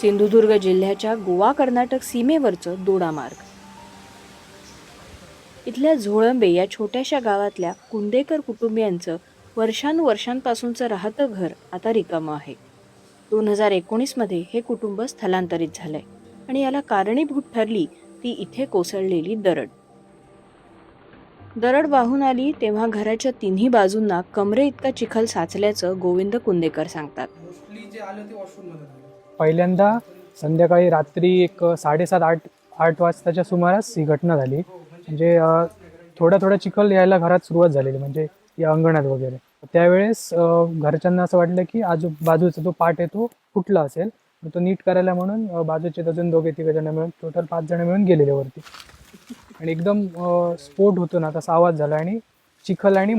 सिंधुदुर्ग जिल्ह्याच्या गोवा कर्नाटक सीमेवरचं दोडामार्ग. इथल्या झोळंबे या छोट्याशा गावातल्या कुंडेकर कुटुंबियांचं वर्षानुवर्षांपासूनचं राहतं घर आता रिकामं आहे. दोन हजार एकोणीसमध्ये हे कुटुंब स्थलांतरित झालंय आणि याला कारणीभूत ठरली ती इथे कोसळलेली दरड. दरड वाहून आली तेव्हा घराच्या तिन्ही बाजूंना कमरे इतका चिखल साचल्याचं गोविंद कुंदेकर सांगतात. पहिल्यांदा संध्याकाळी रात्री एक साडेसात आठ आठ वाजताच्या सुमारास ही घटना झाली. म्हणजे थोडा थोडा चिखल यायला घरात सुरुवात झालेली म्हणजे या अंगणात वगैरे. त्यावेळेस घरच्यांना असं वाटलं की आजू बाजूचा जो पाट आहे तो फुटला असेल. तो नीट करायला म्हणून बाजूचे अजून दोघे तिघे जण मिळून टोटल पाच जण मिळून गेलेले वरती. आणि एकदम स्फोट होतो ना तसा आवाज झाला आणि चिखल आणि